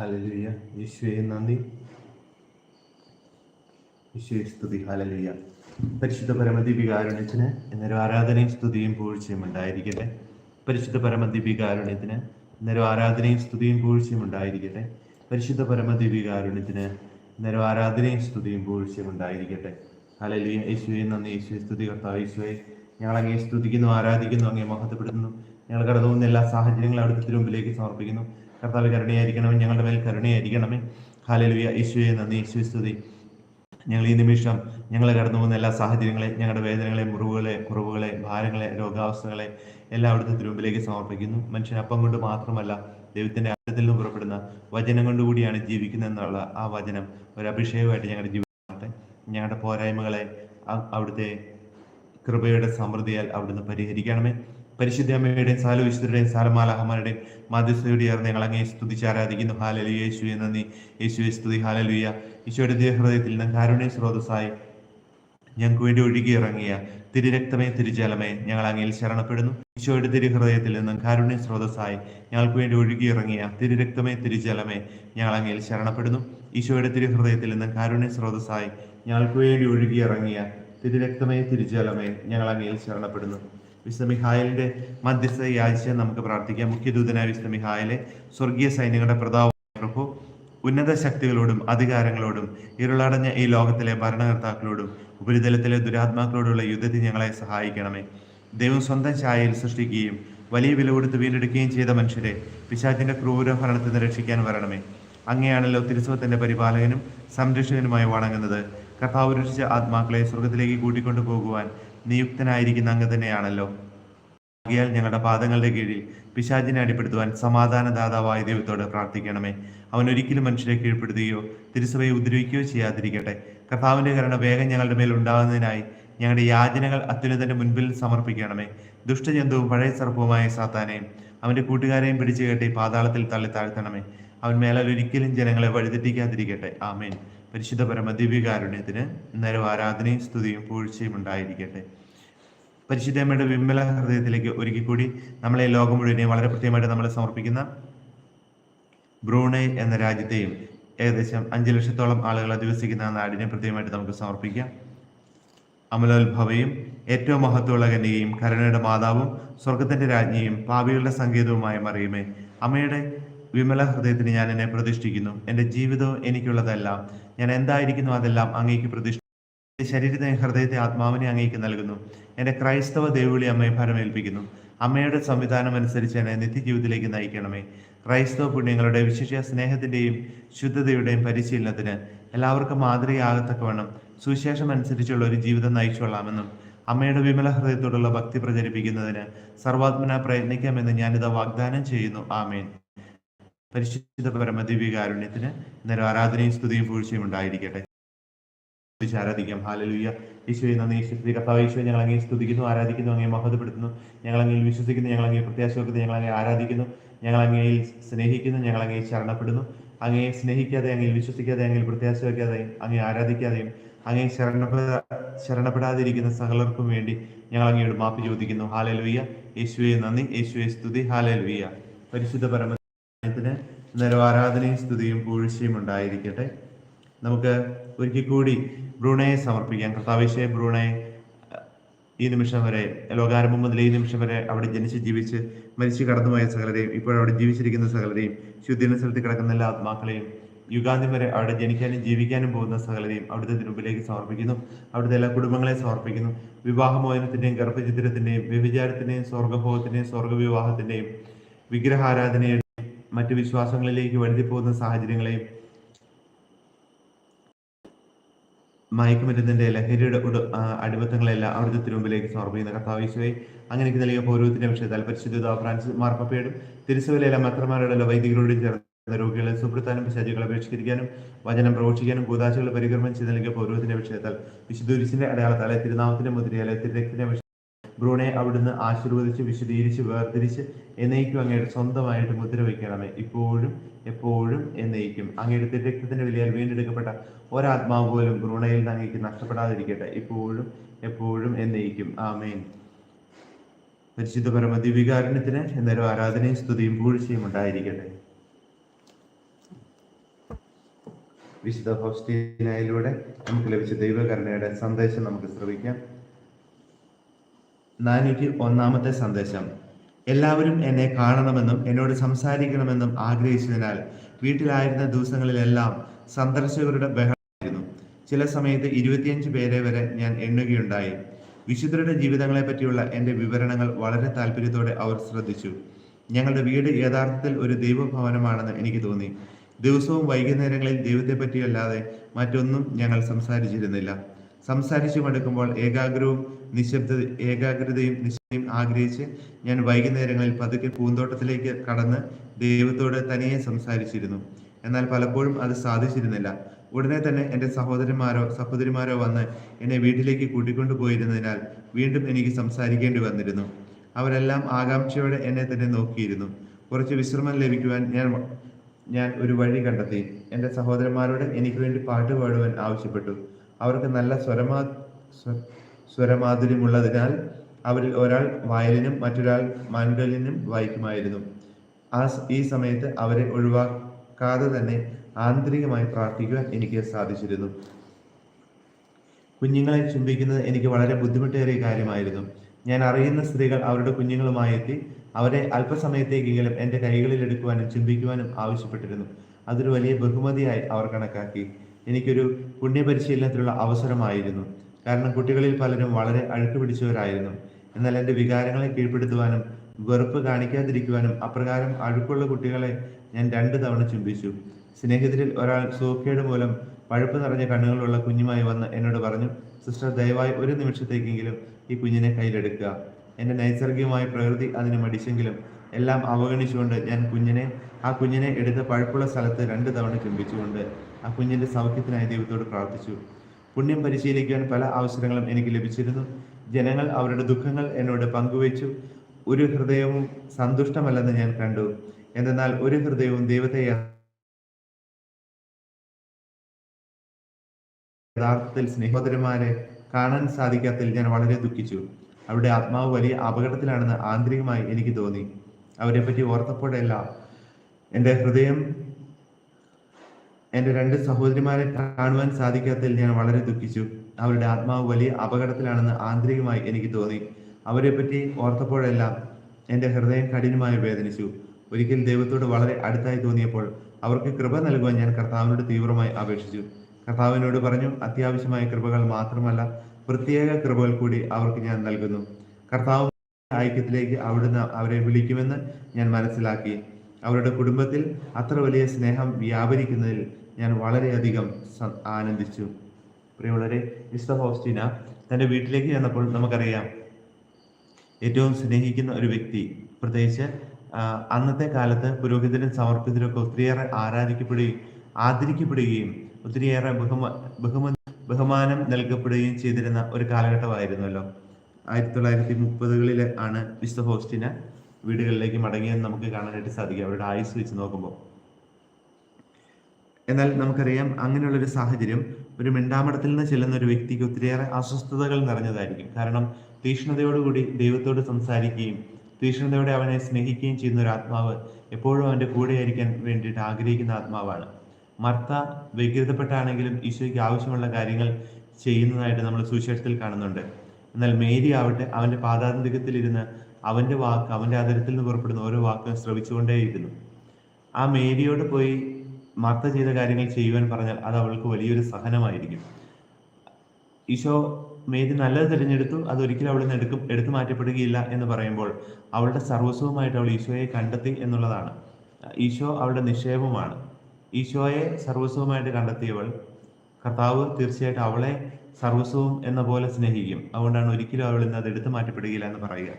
ഹലലുയ യേശുവേ നന്ദി. യേശുവെ സ്തുതി. ഹലലുയ പരിശുദ്ധ പരമദീപികാരുണ്യത്തിന് എന്നൊരു ആരാധനയും സ്തുതിയും പൂഴ്ചയും ഉണ്ടായിരിക്കട്ടെ. പരിശുദ്ധ പരമദീപികാരുണ്യത്തിന് എന്നൊരു ആരാധനയും സ്തുതിയും പൂഴ്ചയും ഉണ്ടായിരിക്കട്ടെ. പരിശുദ്ധ പരമദീപികാരുണ്യത്തിന് എന്നൊരു ആരാധനയും സ്തുതിയും പൂഴ്ചയും ഉണ്ടായിരിക്കട്ടെ. ഹലലുയ യേശുവേ നന്ദി. യേശുവേ സ്തുതി. കർത്താവ് യേശുവേ ഞങ്ങൾ സ്തുതിക്കുന്നു ആരാധിക്കുന്നു അങ്ങേ മഹത്വപ്പെടുത്തുന്നു. ഞങ്ങൾ കടന്നു എല്ലാ സാഹചര്യങ്ങളും അവിടുത്തെ മുമ്പിലേക്ക് സമർപ്പിക്കുന്നു. കർത്താവ് കരുണയായിരിക്കണമേ ഞങ്ങളുടെ മേൽ കരുണയായിരിക്കണമേ. ഹാലലുയ യേശുവെ നന്ദി ഈശോ സ്തുതി. ഞങ്ങൾ ഈ നിമിഷം ഞങ്ങളെ കടന്നു പോകുന്ന എല്ലാ സാഹചര്യങ്ങളെ ഞങ്ങളുടെ വേദനകളെ മുറിവുകളെ കുറവുകളെ ഭാരങ്ങളെ രോഗാവസ്ഥകളെ എല്ലാം അവിടുത്തെ തിരുമുമ്പിലേക്ക് സമർപ്പിക്കുന്നു. മനുഷ്യൻ അപ്പം കൊണ്ട് മാത്രമല്ല ദൈവത്തിന്റെ അർത്ഥത്തിൽ നിന്ന് പുറപ്പെടുന്ന വചനം കൊണ്ടുകൂടിയാണ് ജീവിക്കുന്നത് എന്നുള്ള ആ വചനം ഒരു അഭിഷേകമായിട്ട് ഞങ്ങളുടെ ജീവിതത്തെ ഞങ്ങളുടെ പോരായ്മകളെ അവിടുത്തെ കൃപയുടെ സമൃദ്ധിയാൽ അവിടുന്ന് പരിഹരിക്കണമേ. പരിശുദ്ധ അമ്മയുടെയും സാല വിശുദ്ധരുടെയും സാലമാലഹമാരുടെയും മാധ്യസ്ഥയോട് ചേർന്ന് ഞങ്ങൾ അങ്ങേ സ്തുതിച്ച് ആരാധിക്കുന്നു. ഹാലലു എന്ന നീ യേശുവെ സ്തുതി. ഹാലലുയ. ഈശോയുടെ ദേഹൃദയത്തിൽ നിന്ന് കാരുണ്യ സ്രോതസ്സായി ഞങ്ങൾക്ക് വേണ്ടി ഒഴുകി ഇറങ്ങിയ തിരുരക്തമേ തിരുജലമേ ഞങ്ങൾ അങ്ങയിൽ ശരണപ്പെടുന്നു. ഈശോയുടെ തിരുഹൃദയത്തിൽ നിന്നും കാരുണ്യ സ്രോതസ്സായി ഞങ്ങൾക്ക് വേണ്ടി ഒഴുകി ഇറങ്ങിയ തിരുരക്തമേ തിരുജലമേ ഞങ്ങൾ അങ്ങയിൽ ശരണപ്പെടുന്നു. ഈശോയുടെ തിരുഹൃദയത്തിൽ നിന്നും കാരുണ്യ സ്രോതസ്സായി ഞങ്ങൾക്ക് വേണ്ടി ഒഴുകി ഇറങ്ങിയ തിരുരക്തമേ തിരുജലമേ ഞങ്ങൾ അങ്ങയിൽ ശരണപ്പെടുന്നു. വിശുദ്ധ മധ്യസ്ഥ മധ്യസ്ഥ ആഴ്ച നമുക്ക് പ്രാർത്ഥിക്കാം. മുഖ്യദൂതനായ വിശ്വമിഹായലെ സ്വർഗീയ സൈന്യങ്ങളുടെ പ്രതാപ പ്രഭു ഉന്നത ശക്തികളോടും അധികാരങ്ങളോടും ഇരുളടഞ്ഞ ഈ ലോകത്തിലെ ഭരണകർത്താക്കളോടും ഉപരിതലത്തിലെ ദുരാത്മാക്കളോടുള്ള യുദ്ധത്തിൽ ഞങ്ങളെ സഹായിക്കണമേ. ദൈവം സ്വന്തം ഛായയിൽ സൃഷ്ടിക്കുകയും വലിയ വില കൊടുത്ത് വീണ്ടെടുക്കുകയും ചെയ്ത മനുഷ്യരെ പിശാചിന്റെ ക്രൂര ഭരണത്തിൽ നിന്ന് രക്ഷിക്കാൻ വരണമേ. അങ്ങനെയാണല്ലോ തിരുസുഖത്തിന്റെ പരിപാലകനും സംരക്ഷകനുമായി വണങ്ങുന്നത്. കർത്താവ് രക്ഷിച്ച ആത്മാക്കളെ സ്വർഗത്തിലേക്ക് കൂട്ടിക്കൊണ്ടു പോകുവാൻ നിയുക്തനായിരിക്കുന്ന അങ്ങ് തന്നെയാണല്ലോ. ആകിയാൽ ഞങ്ങളുടെ പാദങ്ങളുടെ കീഴിൽ പിശാചിനെ അടിപ്പെടുത്തുവാൻ സമാധാനദാതാവായ ദൈവത്തോട് പ്രാർത്ഥിക്കണമേ. അവൻ ഒരിക്കലും മനുഷ്യരെ കീഴ്പ്പെടുത്തുകയോ തിരുസഭയെ ഉപദ്രവിക്കുകയോ ചെയ്യാതിരിക്കട്ടെ. കർത്താവിന്റെ കരുണ വേഗം ഞങ്ങളുടെ മേൽ ഉണ്ടാകുന്നതിനായി ഞങ്ങളുടെ യാചനകൾ അത്യുന്നതന്റെ മുൻപിൽ സമർപ്പിക്കണമേ. ദുഷ്ടജന്തുവും പഴയ സർപ്പവുമായ സാത്താനെയും അവന്റെ കൂട്ടുകാരെയും പിടിച്ചു കെട്ടി പാതാളത്തിൽ തള്ളി താഴ്ത്തണമേ. അവൻ മേലാൽ ഒരിക്കലും ജനങ്ങളെ വഴിതെറ്റിക്കാതിരിക്കട്ടെ. ആമേൻ. പരിശുദ്ധ പരമ ദിവ്യകാരുണ്യത്തിന് നേരം ആരാധനയും സ്തുതിയും പൂഴ്ചയും ഉണ്ടായിരിക്കട്ടെ. പരിശുദ്ധമ്മയുടെ വിമല ഹൃദയത്തിലേക്ക് ഒരുക്കി കൂടി നമ്മളെ ലോകം മുഴുവനെയും വളരെ കൃത്യമായിട്ട് നമ്മൾ സമർപ്പിക്കുന്ന ബ്രൂണൈ എന്ന രാജ്യത്തെയും ഏകദേശം അഞ്ച് ലക്ഷത്തോളം ആളുകൾ അധിവസിക്കുന്ന നാടിനെ പ്രത്യേകമായിട്ട് നമുക്ക് സമർപ്പിക്കാം. അമലോത്ഭവയും ഏറ്റവും മഹത്വമുള്ള കന്യകയും കരുണയുടെ മാതാവും സ്വർഗത്തിന്റെ രാജ്ഞിയും പാപികളുടെ സങ്കേതവുമായ മറിയുമേ അമ്മയുടെ വിമല ഹൃദയത്തിന് ഞാൻ എന്നെ പ്രതിഷ്ഠിക്കുന്നു. എന്റെ ജീവിതവും എനിക്കുള്ളതെല്ലാം ഞാൻ എന്തായിരിക്കുന്നു അതെല്ലാം അങ്ങേക്ക് പ്രതിഷ്ഠ ശരീരത്തെ ഹൃദയത്തെ ആത്മാവിനെ അങ്ങേക്ക് നൽകുന്നു. എന്റെ ക്രൈസ്തവ ദേവുളി അമ്മയെ ഫലമേൽപ്പിക്കുന്നു അമ്മയുടെ സംവിധാനം അനുസരിച്ച് എന്നെ നിത്യജീവിതത്തിലേക്ക് നയിക്കണമേ. ക്രൈസ്തവ പുണ്യങ്ങളുടെ വിശിഷ്യ സ്നേഹത്തിന്റെയും ശുദ്ധതയുടെയും പരിശീലനത്തിന് എല്ലാവർക്കും മാതൃകയാകത്തക്കവണ്ണം സുശേഷം അനുസരിച്ചുള്ള ഒരു ജീവിതം നയിച്ചുകൊള്ളാമെന്നും അമ്മയുടെ വിമല ഹൃദയത്തോടുള്ള ഭക്തി പ്രചരിപ്പിക്കുന്നതിന് സർവാത്മന പ്രയത്നിക്കാമെന്ന് ഞാനിത് വാഗ്ദാനം ചെയ്യുന്നു. ആമേൻ. പരിശുദ്ധ പരമദിവ്യകാരുണ്യത്തിന് നേരം ആരാധനയും സ്തുതിയും പൂഴ്ചയും ഉണ്ടായിരിക്കട്ടെ. ആരാധിക്കാം. ഹാലലുയ്യ ഈശോയെ നന്ദി. ഈശ്വരി കർത്താവ് ഈശോയെ ഞങ്ങൾ അങ്ങനെ സ്തുതിക്കുന്നു ആരാധിക്കുന്നു അങ്ങനെ മഹത്വപ്പെടുത്തുന്നു. ഞങ്ങൾ അങ്ങനെ വിശ്വസിക്കുന്നു ഞങ്ങൾ അങ്ങനെ പ്രത്യാശ വെക്കുന്നു ഞങ്ങൾ അങ്ങനെ ആരാധിക്കുന്നു. ഞങ്ങൾ അങ്ങയിൽ സ്നേഹിക്കുന്നു ഞങ്ങൾ അങ്ങനെ ശരണപ്പെടുന്നു. അങ്ങയെ സ്നേഹിക്കാതെ അങ്ങയിൽ വിശ്വസിക്കാതെ അങ്ങയിൽ പ്രത്യാശ വയ്ക്കാതെയും അങ്ങനെ ആരാധിക്കാതെയും അങ്ങേ ശരണപ്പെടാ ശരണപ്പെടാതിരിക്കുന്ന സകലർക്കും വേണ്ടി ഞങ്ങൾ അങ്ങയോട് മാപ്പ് ചോദിക്കുന്നു. ഹാലലുയ്യ യേശുവെ നന്ദി. യേശുവെ സ്തുതി. ഹാലലുയ്യ പരിശുദ്ധ പരമത്തിന് നേരം ആരാധനയും സ്തുതിയും പൂഴ്ചയും ഉണ്ടായിരിക്കട്ടെ. നമുക്ക് ഒരിക്കൽ കൂടി ബ്രൂണയെ സമർപ്പിക്കാം. കർത്താവിശയെ ബ്രൂണയെ ഈ നിമിഷം വരെ ലോകാരംഭം മുതൽ ഈ നിമിഷം വരെ അവിടെ ജനിച്ച് ജീവിച്ച് മരിച്ചു കടന്നുപോയ സകലരെയും ഇപ്പോൾ അവിടെ ജീവിച്ചിരിക്കുന്ന സകലരെയും ശുദ്ധീന സ്ഥലത്ത് കിടക്കുന്ന എല്ലാ ആത്മാക്കളെയും യുഗാന്തി വരെ അവിടെ ജനിക്കാനും ജീവിക്കാനും പോകുന്ന സകലരെയും അവിടുത്തെ തിരുമ്പിലേക്ക് സമർപ്പിക്കുന്നു. അവിടുത്തെ എല്ലാ കുടുംബങ്ങളെ സമർപ്പിക്കുന്നു. വിവാഹമോചനത്തിന്റെയും ഗർഭചിത്രത്തിന്റെയും വ്യഭിചാരത്തിന്റെയും സ്വർഗഭോഗത്തിന്റെയും സ്വർഗവിവാഹത്തിന്റെയും വിഗ്രഹാരാധനയുടെയും മറ്റു വിശ്വാസങ്ങളിലേക്ക് വഴുതിപ്പോകുന്ന സാഹചര്യങ്ങളെയും മയക്കുമരുന്നിന്റെ ലഹരിയുടെ അടിമത്തങ്ങളെല്ലാം അവരുടെ തിരുമുമ്പിലേക്ക് സമർപ്പിക്കുന്ന കർത്താവേശുവെ അങ്ങനെയൊക്കെ നൽകിയ പൗരവത്തിന്റെ വിഷയത്തിൽ പരിശുദ്ധ ഫ്രാൻസിസ് മാർപ്പപ്പയോടും തിരുസഭയിലെ മത്രമാരുടെ വൈദികരോടും ചേർന്ന രോഗികളെ സുപ്രധാനം പിശാചികളെ അപേക്ഷിക്കാനും വചനം പ്രഘോഷിക്കാനും കൂതാശകളെ പരിക്രമം ചെയ്ത് നൽകിയ പൗരവത്തിന്റെ വിഷയത്താൽ വിശുദ്ധ അടയാളത്താലെ തിരുനാമത്തിന്റെ മുദ്രയാലെ തിരുരക്തിന്റെ ബ്രൂണെ അവിടുന്ന് ആശീർവദിച്ച് വിശദീകരിച്ച് വേർതിരിച്ച് എന്നേക്കും അങ്ങയുടെ സ്വന്തമായിട്ട് മുദ്ര വയ്ക്കണമേ ഇപ്പോഴും എപ്പോഴും എന്നേക്കും. അങ്ങയുടെ തിരക്തത്തിന്റെ വിലയാൽ വീണ്ടെടുക്കപ്പെട്ട ഒരാത്മാവ് പോലും ബ്രൂണയിൽ നിന്ന് അങ്ങേക്ക് നഷ്ടപ്പെടാതിരിക്കട്ടെ. ഇപ്പോഴും എപ്പോഴും എന്നേക്കും. ആമേൻ. പരിശുദ്ധ പരമ ദിവികാരണത്തിന് എന്നൊരു ആരാധനയും സ്തുതിയും പൂഴ്ചയും ഉണ്ടായിരിക്കട്ടെ. വിശുദ്ധ ഹോസ്റ്റീനായിലൂടെ നമുക്ക് ലഭിച്ച ദൈവകരുണയുടെ സന്ദേശം നമുക്ക് ശ്രവിക്കാം. നാനൂറ്റി ഒന്നാമത്തെ സന്ദേശം. എല്ലാവരും എന്നെ കാണണമെന്നും എന്നോട് സംസാരിക്കണമെന്നും ആഗ്രഹിച്ചതിനാൽ വീട്ടിലായിരുന്ന ദിവസങ്ങളിലെല്ലാം സന്ദർശകരുടെ ബഹളമായിരുന്നു. ചില സമയത്ത് ഇരുപത്തിയഞ്ച് പേരെ വരെ ഞാൻ എണ്ണുകയുണ്ടായി. വിശുദ്ധരുടെ ജീവിതങ്ങളെ പറ്റിയുള്ള എന്റെ വിവരണങ്ങൾ വളരെ താല്പര്യത്തോടെ അവർ ശ്രദ്ധിച്ചു. ഞങ്ങളുടെ വീട് യഥാർത്ഥത്തിൽ ഒരു ദൈവഭവനമാണെന്ന് എനിക്ക് തോന്നി. ദിവസവും വൈകുന്നേരങ്ങളിൽ ദൈവത്തെ പറ്റിയല്ലാതെ മറ്റൊന്നും ഞങ്ങൾ സംസാരിച്ചിരുന്നില്ല. സംസാരിച്ചു മടുക്കുമ്പോൾ ഏകാഗ്രവും നിശബ്ദ ഏകാഗ്രതയും നിശ്ചയം ആഗ്രഹിച്ച് ഞാൻ വൈകുന്നേരങ്ങളിൽ പതുക്കെ പൂന്തോട്ടത്തിലേക്ക് കടന്ന് ദൈവത്തോട് തനിയെ സംസാരിച്ചിരുന്നു. എന്നാൽ പലപ്പോഴും അത് സാധിച്ചിരുന്നില്ല. ഉടനെ തന്നെ എന്റെ സഹോദരന്മാരോ സഹോദരിമാരോ വന്ന് എന്നെ വീട്ടിലേക്ക് കൂട്ടിക്കൊണ്ടു പോയിരുന്നതിനാൽ വീണ്ടും എനിക്ക് സംസാരിക്കേണ്ടി വന്നിരുന്നു. അവരെല്ലാം ആകാംക്ഷയോടെ എന്നെ തന്നെ നോക്കിയിരുന്നു. കുറച്ച് വിശ്രമം ലഭിക്കുവാൻ ഞാൻ ഞാൻ ഒരു വഴി കണ്ടെത്തി. എന്റെ സഹോദരന്മാരോട് എനിക്ക് വേണ്ടി പാട്ട് പാടുവാൻ ആവശ്യപ്പെട്ടു. അവർക്ക് നല്ല സ്വരമാ സ്വ- സ്വരമാധുര്യമുള്ളതിനാൽ അവരിൽ ഒരാൾ വയലിനും മറ്റൊരാൾ മൻഡലിനും വായിക്കുമായിരുന്നു ആ ഈ സമയത്ത് അവരെ ഒഴിവാക്കാതെ തന്നെ ആന്തരികമായി പ്രാർത്ഥിക്കുവാൻ എനിക്ക് സാധിച്ചിരുന്നു. കുഞ്ഞുങ്ങളെ ചുംബിക്കുന്നത് എനിക്ക് വളരെ ബുദ്ധിമുട്ടേറിയ കാര്യമായിരുന്നു. ഞാൻ അറിയുന്ന സ്ത്രീകൾ അവരുടെ കുഞ്ഞുങ്ങളുമായി എത്തി അവരെ അല്പസമയത്തേക്കെങ്കിലും എന്റെ കൈകളിൽ എടുക്കുവാനും ചുംബിക്കുവാനും ആവശ്യപ്പെട്ടിരുന്നു. അതൊരു വലിയ ബഹുമതിയായി അവർ കണക്കാക്കി. എനിക്കൊരു പുണ്യപരിശീലനത്തിലുള്ള അവസരമായിരുന്നു. കാരണം കുട്ടികളിൽ പലരും വളരെ അഴുക്ക് പിടിച്ചവരായിരുന്നു എന്നാൽ എന്റെ വികാരങ്ങളെ കീഴ്പ്പെടുത്തുവാനും വെറുപ്പ് കാണിക്കാതിരിക്കുവാനും അപ്രകാരം അഴുക്കുള്ള കുട്ടികളെ ഞാൻ രണ്ട് തവണ ചുംബിച്ചു. സ്നേഹിതരിൽ ഒരാൾ സൂക്കേട് മൂലം പഴുപ്പ് നിറഞ്ഞ കണ്ണുകളുള്ള കുഞ്ഞുമായി വന്ന് എന്നോട് പറഞ്ഞു സിസ്റ്റർ ദയവായി ഒരു നിമിഷത്തേക്കെങ്കിലും ഈ കുഞ്ഞിനെ കയ്യിലെടുക്കുക. എന്റെ നൈസർഗികമായ പ്രകൃതി അതിന് മടിച്ചെങ്കിലും എല്ലാം അവഗണിച്ചുകൊണ്ട് ഞാൻ കുഞ്ഞിനെ ആ കുഞ്ഞിനെ എടുത്ത പഴുപ്പുള്ള സ്ഥലത്ത് രണ്ട് തവണ ചുംബിച്ചുകൊണ്ട് ആ കുഞ്ഞിന്റെ സൗഖ്യത്തിനായി ദൈവത്തോട് പ്രാർത്ഥിച്ചു. പുണ്യം പരിശീലിക്കുവാൻ പല അവസരങ്ങളും എനിക്ക് ലഭിച്ചിരുന്നു. ജനങ്ങൾ അവരുടെ ദുഃഖങ്ങൾ എന്നോട് പങ്കുവച്ചു. ഒരു ഹൃദയവും സന്തുഷ്ടമല്ലെന്ന് ഞാൻ കണ്ടു. എന്തെന്നാൽ ഒരു ഹൃദയവും ദൈവത്തെ യഥാർത്ഥത്തിൽ സ്നേഹോദരന്മാരെ കാണാൻ സാധിക്കാത്തതിൽ ഞാൻ വളരെ ദുഃഖിച്ചു. അവരുടെ ആത്മാവ് വലിയ അപകടത്തിലാണെന്ന് ആന്തരികമായി എനിക്ക് തോന്നി. അവരെപ്പറ്റി പറ്റി ഓർത്തപ്പോഴെല്ലാം എന്റെ ഹൃദയം എന്റെ രണ്ട് സഹോദരിമാരെ കാണുവാൻ സാധിക്കാത്തതിൽ ഞാൻ വളരെ ദുഃഖിച്ചു. അവരുടെ ആത്മാവ് വലിയ അപകടത്തിലാണെന്ന് ആന്തരികമായി എനിക്ക് തോന്നി. അവരെ പറ്റി ഓർത്തപ്പോഴെല്ലാം എന്റെ ഹൃദയം കഠിനമായി വേദനിച്ചു. ഒരിക്കൽ ദൈവത്തോട് വളരെ അടുത്തായി തോന്നിയപ്പോൾ അവർക്ക് കൃപ നൽകുവാൻ ഞാൻ കർത്താവിനോട് തീവ്രമായി അപേക്ഷിച്ചു. കർത്താവിനോട് പറഞ്ഞു അത്യാവശ്യമായ കൃപകൾ മാത്രമല്ല പ്രത്യേക കൃപകൾ കൂടി അവർക്ക് ഞാൻ നൽകുന്നു. കർത്താവ് ഐക്യത്തിലേക്ക് അവിടുന്ന് അവരെ വിളിക്കുമെന്ന് ഞാൻ മനസ്സിലാക്കി. അവരുടെ കുടുംബത്തിൽ അത്ര വലിയ സ്നേഹം വ്യാപരിക്കുന്നതിൽ ഞാൻ വളരെയധികം ആനന്ദിച്ചു. പ്രിയമുള്ളവരെ മിസ്റ്റർ ഹോസ്റ്റിന തന്റെ വീട്ടിലേക്ക് ചെന്നപ്പോൾ നമുക്കറിയാം ഏറ്റവും സ്നേഹിക്കുന്ന ഒരു വ്യക്തി പ്രത്യേകിച്ച് അന്നത്തെ കാലത്ത് പുരോഹിതരും സമർപ്പിതരും ഒക്കെ ഒത്തിരിയേറെ ആരാധിക്കപ്പെടുകയും ആദരിക്കപ്പെടുകയും ഒത്തിരിയേറെ ബഹുമ ബഹുമാനം നൽകപ്പെടുകയും ചെയ്തിരുന്ന ഒരു കാലഘട്ടമായിരുന്നല്ലോ. ആയിരത്തി തൊള്ളായിരത്തി മുപ്പതുകളിൽ ആണ് വിശുദ്ധ ഹോസ്റ്റിന് വീടുകളിലേക്ക് മടങ്ങിയെന്ന് നമുക്ക് കാണാനായിട്ട് സാധിക്കും. അവരുടെ ആയുസ് വെച്ച് നോക്കുമ്പോൾ. എന്നാൽ നമുക്കറിയാം അങ്ങനെയുള്ള ഒരു സാഹചര്യം ഒരു മിണ്ടാമടത്തിൽ നിന്ന് ചെല്ലുന്ന ഒരു വ്യക്തിക്ക് ഒത്തിരിയേറെ അസ്വസ്ഥതകൾ നിറഞ്ഞതായിരിക്കും. കാരണം തീഷ്ണതയോടുകൂടി ദൈവത്തോട് സംസാരിക്കുകയും തീഷ്ണതയോടെ അവനെ സ്നേഹിക്കുകയും ചെയ്യുന്ന ഒരു ആത്മാവ് എപ്പോഴും അവന്റെ കൂടെയായിരിക്കാൻ വേണ്ടിയിട്ട് ആഗ്രഹിക്കുന്ന ആത്മാവാണ്. മർത്ത വ്യഗ്രതപ്പെട്ടാണെങ്കിലും ഈശോയ്ക്ക് ആവശ്യമുള്ള കാര്യങ്ങൾ ചെയ്യുന്നതായിട്ട് നമ്മൾ സുവിശേഷത്തിൽ കാണുന്നുണ്ട്. എന്നാൽ മേരി ആവട്ടെ അവന്റെ പാതാന്തികത്തിലിരുന്ന് അവന്റെ വാക്ക് അവന്റെ ആദരത്തിൽ നിന്ന് പുറപ്പെടുന്ന ഓരോ വാക്കും ശ്രവിച്ചുകൊണ്ടേയിരുന്നു. ആ മേരിയോട് പോയി മർത്ത ചെയ്ത കാര്യങ്ങൾ ചെയ്യുവാൻ പറഞ്ഞാൽ അത് അവൾക്ക് വലിയൊരു സഹനമായിരിക്കും. ഈശോ മേരി നല്ലത് തിരഞ്ഞെടുത്തു അത് ഒരിക്കലും അവളിൽ നിന്ന് എടുക്കും എടുത്തു മാറ്റപ്പെടുകയില്ല എന്ന് പറയുമ്പോൾ അവളുടെ സർവസ്വവുമായിട്ട് അവൾ ഈശോയെ കണ്ടെത്തി എന്നുള്ളതാണ്. ഈശോ അവളുടെ നിക്ഷേപമാണ് ഈശോയെ സർവസ്വവുമായിട്ട് കണ്ടെത്തിയവൾ കർത്താവ് തീർച്ചയായിട്ടും അവളെ സർവസ്വവും എന്ന പോലെ സ്നേഹിക്കും. അതുകൊണ്ടാണ് ഒരിക്കലും അവളിൽ നിന്ന് അത് എടുത്തു മാറ്റപ്പെടുകയില്ല എന്ന് പറയുക.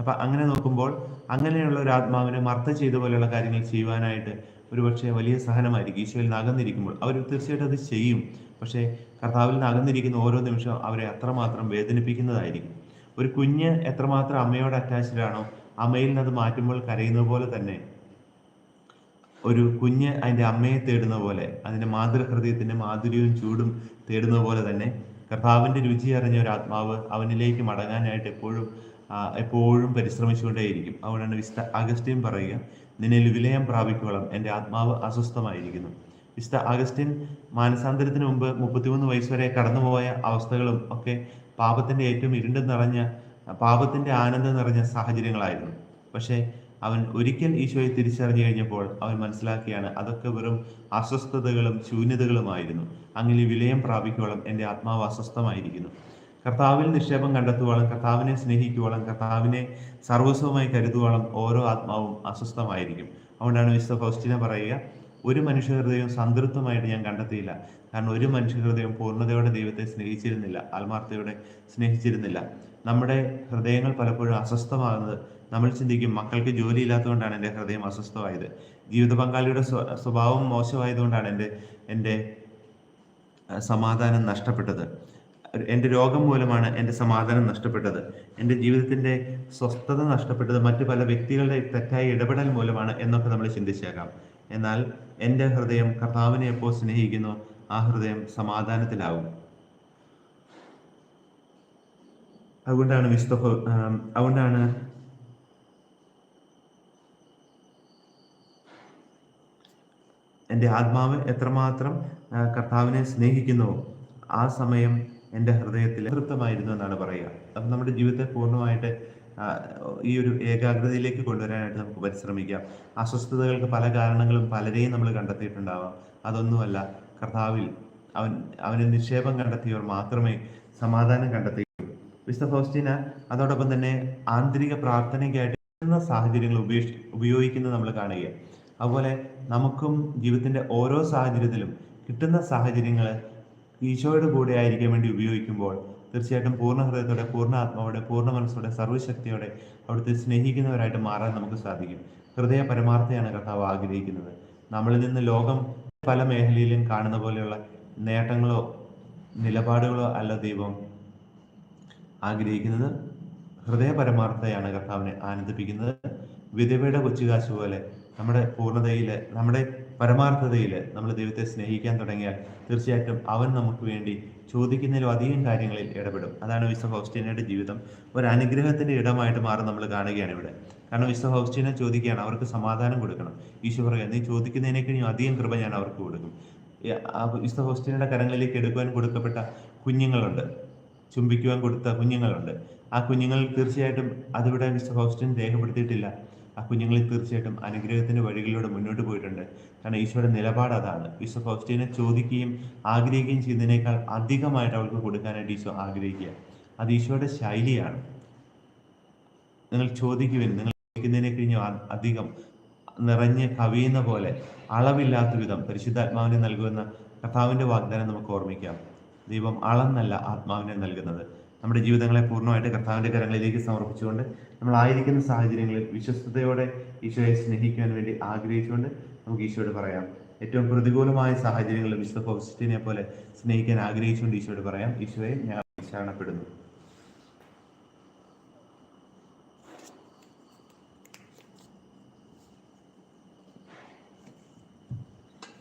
അപ്പൊ അങ്ങനെ നോക്കുമ്പോൾ അങ്ങനെയുള്ള ഒരു ആത്മാവിനെ മർത്ത ചെയ്ത പോലെയുള്ള കാര്യങ്ങൾ ചെയ്യുവാനായിട്ട് ഒരുപക്ഷെ വലിയ സഹനമായിരിക്കും. ഈശോയിൽ നിന്ന് അകന്നിരിക്കുമ്പോൾ അവർ തീർച്ചയായിട്ടും അത് ചെയ്യും. പക്ഷേ കർത്താവിൽ നിന്ന് അകന്നിരിക്കുന്ന ഓരോ നിമിഷവും അവരെ അത്രമാത്രം വേദനിപ്പിക്കുന്നതായിരിക്കും. ഒരു കുഞ്ഞ് എത്രമാത്രം അമ്മയോട് അറ്റാച്ച്ഡ് ആണോ അമ്മയിൽ നിന്ന് അത് മാറ്റുമ്പോൾ കരയുന്ന പോലെ തന്നെ ഒരു കുഞ്ഞ് അതിന്റെ അമ്മയെ തേടുന്ന പോലെ അതിന്റെ മാതൃഹൃദയത്തിന്റെ മാധുര്യവും ചൂടും തേടുന്ന പോലെ തന്നെ കർത്താവിന്റെ രുചി അറിഞ്ഞ ഒരു ആത്മാവ് അവനിലേക്ക് മടങ്ങാനായിട്ട് എപ്പോഴും എപ്പോഴും പരിശ്രമിച്ചുകൊണ്ടേയിരിക്കും. അതുകൊണ്ടാണ് വിസ്ത അഗസ്റ്റിൻ പറയുക നിന്നിൽ വിലയം പ്രാപിക്കോളം എന്റെ ആത്മാവ് അസ്വസ്ഥമായിരിക്കുന്നു. വിസ്ത അഗസ്റ്റിൻ മാനസാന്തരത്തിന് മുമ്പ് മുപ്പത്തിമൂന്ന് വയസ്സ് വരെ കടന്നുപോയ അവസ്ഥകളും ഒക്കെ പാപത്തിന്റെ ഏറ്റവും ഇരുണ്ട് നിറഞ്ഞ പാപത്തിന്റെ ആനന്ദം നിറഞ്ഞ സാഹചര്യങ്ങളായിരുന്നു. പക്ഷേ അവൻ ഒരിക്കൽ ഈശോയെ തിരിച്ചറിഞ്ഞു കഴിഞ്ഞപ്പോൾ അവൻ മനസ്സിലാക്കിയാണ് അതൊക്കെ വെറും അസ്വസ്ഥതകളും ശൂന്യതകളുമായിരുന്നു. അങ്ങനെ വിലയം പ്രാപിക്കുവോളം എന്റെ ആത്മാവ് അസ്വസ്ഥമായിരിക്കുന്നു. കർത്താവിൽ നിക്ഷേപം കണ്ടെത്തുവോളം കർത്താവിനെ സ്നേഹിക്കുവോളം കർത്താവിനെ സർവസ്വമായി കരുതുവോളം ഓരോ ആത്മാവും അസ്വസ്ഥമായിരിക്കും. അതുകൊണ്ടാണ് വിശുദ്ധ ഫൗസ്റ്റിന പറയുക ഒരു മനുഷ്യഹൃദയവും സംതൃപ്തമായിട്ട് ഞാൻ കണ്ടെത്തിയില്ല. കാരണം ഒരു മനുഷ്യഹൃദയം പൂർണതയോടെ ദൈവത്തെ സ്നേഹിച്ചിരുന്നില്ല ആത്മാർത്ഥയോടെ സ്നേഹിച്ചിരുന്നില്ല. നമ്മുടെ ഹൃദയങ്ങൾ പലപ്പോഴും അസ്വസ്ഥമാകുന്നത് നമ്മൾ ചിന്തിക്കും മക്കൾക്ക് ജോലി ഇല്ലാത്തതുകൊണ്ടാണ് എന്റെ ഹൃദയം അസ്വസ്ഥമായത്. ജീവിത പങ്കാളിയുടെ സ്വ- സ്വഭാവം മോശമായതുകൊണ്ടാണ് എന്റെ എന്റെ സമാധാനം നഷ്ടപ്പെട്ടത്. എന്റെ രോഗം മൂലമാണ് എന്റെ സമാധാനം നഷ്ടപ്പെട്ടത്. എന്റെ ജീവിതത്തിന്റെ സ്വസ്ഥത നഷ്ടപ്പെട്ടത് മറ്റു പല വ്യക്തികളുടെ തെറ്റായ ഇടപെടൽ മൂലമാണ് എന്നൊക്കെ നമ്മൾ ചിന്തിച്ചേക്കാം. എന്നാൽ എന്റെ ഹൃദയം കർത്താവിനെ എപ്പോൾ സ്നേഹിക്കുന്നു. ആ ഹൃദയം സമാധാനത്തിലാവും. അതുകൊണ്ടാണ് വിശുദ്ധ അതുകൊണ്ടാണ് എന്റെ ആത്മാവ് എത്രമാത്രം കർത്താവിനെ സ്നേഹിക്കുന്നുവോ ആ സമയം എന്റെ ഹൃദയത്തിൽ തൃപ്തമായിരുന്നു എന്നാണ് പറയുക. അപ്പം നമ്മുടെ ജീവിതത്തെ പൂർണമായിട്ട് ഈ ഒരു ഏകാഗ്രതയിലേക്ക് കൊണ്ടുവരാനായിട്ട് നമുക്ക് പരിശ്രമിക്കാം. അസ്വസ്ഥതകൾക്ക് പല കാരണങ്ങളും പലരെയും നമ്മൾ കണ്ടെത്തിയിട്ടുണ്ടാവാം. അതൊന്നുമല്ല കർത്താവിൽ അവൻ അവന് നിക്ഷേപം കണ്ടെത്തിയവർ മാത്രമേ സമാധാനം കണ്ടെത്തിയുള്ളൂ വിശുദ്ധ ഫൗസ്റ്റീന അതോടൊപ്പം തന്നെ ആന്തരിക പ്രാർത്ഥനയ്ക്കായിട്ട് സാഹചര്യങ്ങൾ ഉപേക്ഷ ഉപയോഗിക്കുന്നത് നമ്മൾ കാണുകയാണ്. അതുപോലെ നമുക്കും ജീവിതത്തിന്റെ ഓരോ സാഹചര്യത്തിലും കിട്ടുന്ന സാഹചര്യങ്ങൾ ഈശോയുടെ കൂടെ ആയിരിക്കാൻ വേണ്ടി ഉപയോഗിക്കുമ്പോൾ തീർച്ചയായിട്ടും പൂർണ ഹൃദയത്തോടെ പൂർണ ആത്മാവോടെ പൂർണ മനസ്സോടെ സർവശക്തിയോടെ അവിടുത്തെ സ്നേഹിക്കുന്നവരായിട്ട് മാറാൻ നമുക്ക് സാധിക്കും. ഹൃദയ പരമാർത്ഥയാണ് കർത്താവ് ആഗ്രഹിക്കുന്നത്. നമ്മളിൽ നിന്ന് ലോകം പല മേഖലയിലും കാണുന്ന പോലെയുള്ള നേട്ടങ്ങളോ നിലപാടുകളോ അല്ല ദൈവം ആഗ്രഹിക്കുന്നത്. ഹൃദയ പരമാർത്ഥതയാണ് കർത്താവിനെ ആനന്ദിപ്പിക്കുന്നത്. വിധവയുടെ കൊച്ചുകാശ് പോലെ നമ്മുടെ പൂർണതയിൽ നമ്മുടെ പരമാർത്ഥതയിൽ നമ്മൾ ദൈവത്തെ സ്നേഹിക്കാൻ തുടങ്ങിയാൽ തീർച്ചയായിട്ടും അവൻ നമുക്ക് വേണ്ടി ചോദിക്കുന്നതിലും അധികം കാര്യങ്ങളിൽ ഇടപെടും. അതാണ് വിശ്വ ഹോസ്റ്റീനയുടെ ജീവിതം. ഒരു അനുഗ്രഹത്തിന്റെ ഇടമായിട്ട് മാറി നമ്മൾ കാണുകയാണ് ഇവിടെ. കാരണം വിശ്വ ഹോസ്റ്റീനെ ചോദിക്കുകയാണ് അവർക്ക് സമാധാനം കൊടുക്കണം. ഈശോ പറയുക നീ ചോദിക്കുന്നതിനേക്കാളും അധികം കൃപ ഞാൻ അവർക്ക് കൊടുക്കും. വിശ്വ ഫൗസ്റ്റീനയുടെ കരങ്ങളിലേക്ക് എടുക്കുവാൻ കൊടുക്കപ്പെട്ട കുഞ്ഞുങ്ങളുണ്ട്. ചുംബിക്കുവാൻ കൊടുത്ത കുഞ്ഞുങ്ങളുണ്ട്. ആ കുഞ്ഞുങ്ങൾ തീർച്ചയായിട്ടും അതിവിടെ മിസ്റ്റർ ഹോസ്റ്റൻ രേഖപ്പെടുത്തിയിട്ടില്ല. ആ കുഞ്ഞുങ്ങളിൽ തീർച്ചയായിട്ടും അനുഗ്രഹത്തിന്റെ വഴികളിലൂടെ മുന്നോട്ട് പോയിട്ടുണ്ട്. കാരണം ഈശോയുടെ നിലപാട് അതാണ്. ഈശോ ഫൗസ്റ്റീനെ ചോദിക്കുകയും ആഗ്രഹിക്കുകയും ചെയ്യുന്നതിനേക്കാൾ അധികമായിട്ട് അവൾക്ക് കൊടുക്കാനായിട്ട് ഈശോ ആഗ്രഹിക്കുക. അത് ഈശോയുടെ ശൈലിയാണ്. നിങ്ങൾ ചോദിക്കുവിൻ നിങ്ങൾ ചോദിക്കുന്നതിനെ കഴിഞ്ഞ അധികം നിറഞ്ഞ് കവിയുന്ന പോലെ അളവില്ലാത്ത വിധം പരിശുദ്ധാത്മാവിനെ നൽകുന്ന കഥാവിന്റെ വാഗ്ദാനം നമുക്ക് ഓർമ്മിക്കാം. ദൈവം അളന്നല്ല ആത്മാവിനെ നൽകുന്നത്. നമ്മുടെ ജീവിതങ്ങളെ പൂർണമായിട്ട് കർത്താവിന്റെ കരങ്ങളിലേക്ക് സമർപ്പിച്ചുകൊണ്ട് നമ്മൾ ആയിരിക്കുന്ന സാഹചര്യങ്ങളിൽ വിശ്വസ്തയോടെ ഈശോയെ സ്നേഹിക്കാൻ വേണ്ടി ആഗ്രഹിച്ചുകൊണ്ട് നമുക്ക് ഈശോയോട് പറയാം. ഏറ്റവും പ്രതികൂലമായ സാഹചര്യങ്ങളിൽ വിശുദ്ധ ഫൗസ്റ്റിനെ പോലെ സ്നേഹിക്കാൻ ആഗ്രഹിച്ചുകൊണ്ട് ഈശോയോട് പറയാം. ഈശോയെ ഞാൻ ശരണപ്പെടുന്നു.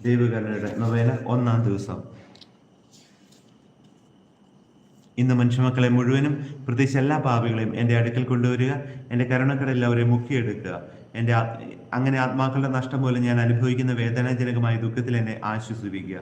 ദൈവകരണയുടെ നൊവേന ഒന്നാം ദിവസം. ഇന്ന് മനുഷ്യമക്കളെ മുഴുവനും പ്രത്യേകിച്ച് എല്ലാ പാപികളെയും എന്റെ അടുക്കൽ കൊണ്ടുവരിക എന്റെ കരുണക്കടലിൽ അവരെ മുക്കിയെടുക്കുക. എന്റെ അങ്ങനെ ആത്മാക്കളുടെ നഷ്ടം പോലെ ഞാൻ അനുഭവിക്കുന്ന വേദനാജനകമായ ദുഃഖത്തിൽ എന്നെ ആശ്വസിപ്പിക്കുക.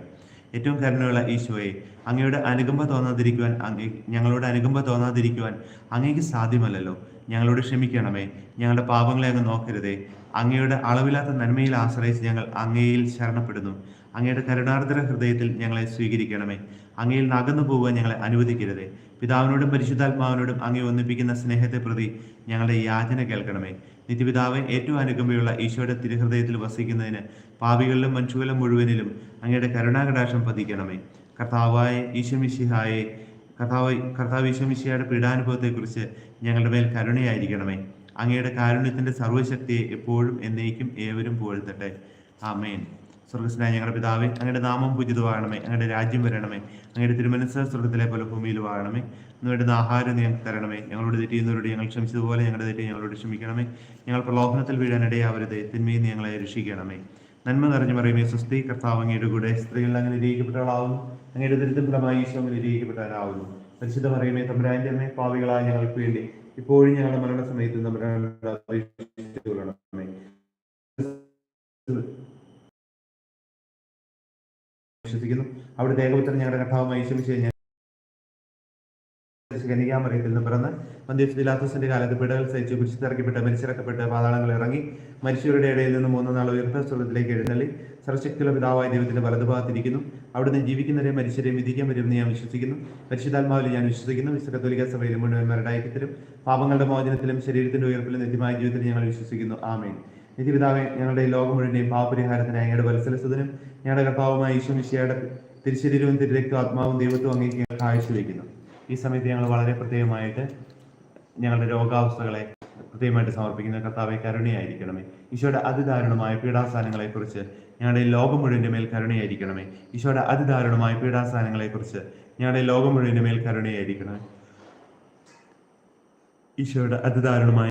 ഏറ്റവും കരുണയുള്ള ഈശോയെ അങ്ങയുടെ അനുകമ്പ തോന്നാതിരിക്കുവാൻ അങ്ങേ ഞങ്ങളോട് അനുകമ്പ തോന്നാതിരിക്കുവാൻ അങ്ങേക്ക് സാധ്യമല്ലല്ലോ. ഞങ്ങളോട് ക്ഷമിക്കണമേ. ഞങ്ങളുടെ പാപങ്ങളെ അങ്ങ് നോക്കരുതേ. അങ്ങയുടെ അളവില്ലാത്ത നന്മയിൽ ആശ്രയിച്ച് ഞങ്ങൾ അങ്ങയിൽ ശരണപ്പെടുന്നു. അങ്ങയുടെ കരുണാർദ്ര ഹൃദയത്തിൽ ഞങ്ങളെ സ്വീകരിക്കണമേ. അങ്ങയിൽ നിന്ന് അകന്നു പോകുവാൻ ഞങ്ങളെ അനുവദിക്കരുതേ. പിതാവിനോടും പരിശുദ്ധാത്മാവിനോടും അങ്ങേ ഒന്നിപ്പിക്കുന്ന സ്നേഹത്തെ പ്രതി ഞങ്ങളുടെ യാചന കേൾക്കണമേ. നിത്യപിതാവ് ഏറ്റവും അനുകമ്പയുള്ള ഈശോയുടെ തിരുഹൃദയത്തിൽ വസിക്കുന്നതിന് പാപികളിലും മനുഷ്യകളും മുഴുവനിലും അങ്ങയുടെ കരുണാകടാക്ഷം പതിക്കണമേ. കർത്താവായ ഈശമിഷിഹായെ കർത്താവ് കർത്താവ് ഈശോമിശിഹയുടെ പീഡാനുഭവത്തെക്കുറിച്ച് ഞങ്ങളുടെ മേൽ കരുണയായിരിക്കണമേ. അങ്ങയുടെ കാരുണ്യത്തിന്റെ സർവശക്തിയെ എപ്പോഴും എന്നേക്കും ഏവരും പുകഴ്ത്തട്ടെ. ആമേൻ. സ്വർഗസ്നായ ഞങ്ങളുടെ പിതാവേ അങ്ങയുടെ നാമം പൂജിതമാകണമേ അങ്ങയുടെ രാജ്യം വരണമേ അങ്ങയുടെ തിരുമനസ് സ്വർഗത്തിലെ പോലെ ഭൂമിയിൽ ആകണമേ വേണ്ടുന്ന ആഹാരം ഞങ്ങൾക്ക് തരണമേ. ഞങ്ങളോട് തെറ്റിയുന്നവരോട് ഞങ്ങൾ ക്ഷമിച്ചതുപോലെ ഞങ്ങളുടെ തെറ്റി ഞങ്ങളോട് ക്ഷമിക്കണമേ. ഞങ്ങൾ പ്രലോഭനത്തിൽ വീഴാനിടയാവരുത് തിന്മയിൽ നീ ഞങ്ങളെ രക്ഷിക്കണമേ. നന്മ നിറഞ്ഞു പറയുമേ സ്വസ്തി കർത്താവ് അങ്ങയുടെ കൂടെ സ്ത്രീകളിൽ അങ്ങനെ നിരീക്കപ്പെട്ടവളാവുന്നു അങ്ങയുടെ ദരിദ്രം ഫലമായി ഈശോ അങ്ങനെ പരിശുദ്ധ പറയുമേ തമ്പുരാന്റെ അമ്മേ പാവികളായ ഞങ്ങൾക്ക് വേണ്ടി ഇപ്പോഴും ഞങ്ങളുടെ മരണസമയത്ത് നമ്മുടെ വിശ്വസിക്കുന്നു. അവിടെ ഏകപുത്രൻ ഞങ്ങളുടെ കർത്താവുമായി കഴിഞ്ഞാൽ കനികാമറിയത്തിൽ നിന്ന് പിറന്ന് മന്ദിസ് പിലാത്തോസിന്റെ കാലത്ത് പിടകൾ സഹിച്ച് കുരിശിത്തിറക്കപ്പെട്ട് മരിച്ചിറക്കപ്പെട്ട് പാതാളങ്ങൾ ഇറങ്ങി മനുഷ്യരുടെ ഇടയിൽ നിന്ന് മൂന്ന് നാൾ ഉയർത്ത സ്വർഗത്തിലേക്ക് എഴുന്നള്ളി. സർവശക്തിയുള്ള പിതാവായ ദൈവത്തിന്റെ വലതുഭാഗത്തിരിക്കുന്നു. അവിടുന്ന് ജീവിക്കുന്നവരെ മരിച്ചരെയും വിധിക്കാൻ വരുമെന്ന് ഞാൻ വിശ്വസിക്കുന്നു. പരിശുദ്ധാത്മാവിൽ ഞാൻ വിശ്വസിക്കുന്നു. വിശ്വകത്തോലിക സഭയിലും മുഴുവന്മാരുടെ ഐക്യത്തിലും പാപങ്ങളുടെ മോചനത്തിലും ശരീരത്തിന്റെ ഉയർപ്പിലും നിത്യമായ ജീവിതത്തിൽ ഞങ്ങൾ വിശ്വസിക്കുന്നു. ആമേൻ. നിത്യപിതാവെ ഞങ്ങളുടെ ലോകം മുഴുവന്റെയും പാപപരിഹാരത്തിനായി ഞങ്ങളുടെ വത്സലസുതനും ഞങ്ങളുടെ കർത്താവുമായ ഈശ്വമിശയുടെ തിരുശരീരവും തിരുരക്തവും ആത്മാവും ദൈവത്വം അങ്ങേക്ക് കാഴ്ചവെക്കുന്നു ഈ സമയത്ത് ഞങ്ങൾ വളരെ പ്രത്യേകമായിട്ട് ഞങ്ങളുടെ രോഗാവസ്ഥകളെ പ്രത്യേകമായിട്ട് സമർപ്പിക്കുന്ന കർത്താവെ കരുണയായിരിക്കണമേ. ഈശോയുടെ അതിദാരുണമായ പീഡാസ്ഥാനങ്ങളെക്കുറിച്ച് ഞങ്ങളുടെ ലോകം മുഴുവന്റെ മേൽ കരുണയായിരിക്കണമേ. ഈശോയുടെ അതിദാരുണമായ പീഡാസ്ഥാനങ്ങളെക്കുറിച്ച് ഞങ്ങളുടെ ലോകം മുഴുവന്റെ മേൽ കരുണയായിരിക്കണമേ. ഈശോയുടെ അതിദാരുണമായ